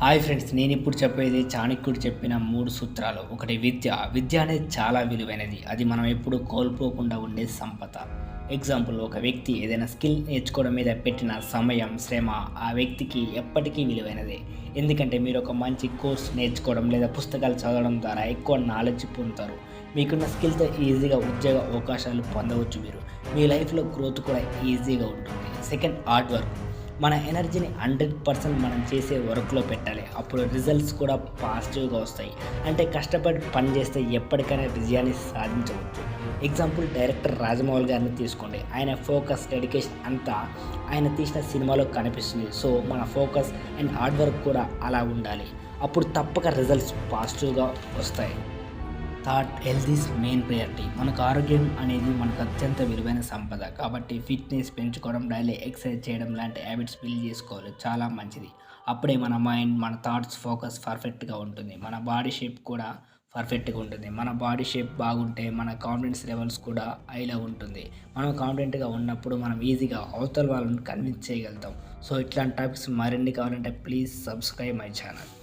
Hi friends నేను ఇప్పుడు చెప్పేది చాణక్యుడు చెప్పిన మూడు సూత్రాలు. ఒకటి విద్య. విద్య అనేది చాలా విలువైనది. అది మనం ఎప్పుడు కోల్పోకుండా ఉండే సంపద. ఎగ్జాంపుల్ ఒక వ్యక్తి ఏదైనా స్కిల్ నేర్చుకోవడం మీద పెట్టిన సమయం శ్రమ ఆ వ్యక్తికి ఎప్పటికీ విలువైనదే. ఎందుకంటే మీరు ఒక మంచి కోర్స్ నేర్చుకోవడం లేదా పుస్తకాలు చదవడం ద్వారా ఎక్కువ నాలెడ్జ్ పొందుతారు. మీకున్న స్కిల్తో ఈజీగా ఉద్యోగ అవకాశాలు పొందవచ్చు మీరు. మీ లైఫ్లో గ్రోత్ కూడా ఈజీగా ఉంటుంది. సెకండ్ హార్డ్ వర్క్ మన ఎనర్జీని హండ్రెడ్ పర్సెంట్ మనం చేసే వర్క్లో పెట్టాలి. అప్పుడు రిజల్ట్స్ కూడా పాజిటివ్గా వస్తాయి. అంటే కష్టపడి పని చేస్తే ఎప్పటికైనా విజయాన్ని సాధించవచ్చు. ఎగ్జాంపుల్ డైరెక్టర్ రాజమౌళి గారిని తీసుకోండి. ఆయన ఫోకస్ డెడికేషన్ అంతా ఆయన తీసిన సినిమాలో కనిపిస్తుంది. సో మన ఫోకస్ అండ్ హార్డ్ వర్క్ కూడా అలా ఉండాలి. అప్పుడు తప్పక రిజల్ట్స్ పాజిటివ్గా వస్తాయి. That health is main priority. మనకు ఆరోగ్యం అనేది మనకు అత్యంత విలువైన సంపద. కాబట్టి ఫిట్నెస్ పెంచుకోవడం డైలీ ఎక్సర్సైజ్ చేయడం లాంటి హ్యాబిట్స్ బిల్డ్ చేసుకోవాలి. చాలా మంచిది. అప్పుడే మన మైండ్ మన థాట్స్ ఫోకస్ పర్ఫెక్ట్గా ఉంటుంది. మన బాడీ షేప్ కూడా పర్ఫెక్ట్గా ఉంటుంది. మన బాడీ షేప్ బాగుంటే మన కాన్ఫిడెన్స్ లెవెల్స్ కూడా హైలో ఉంటుంది. మనం కాన్ఫిడెంట్గా ఉన్నప్పుడు మనం ఈజీగా అవతల వాళ్ళని కన్విన్స్ చేయగలుగుతాం. సో ఇట్లాంటి టాపిక్స్ మరిన్ని కావాలంటే ప్లీజ్ సబ్స్క్రైబ్ మై ఛానల్.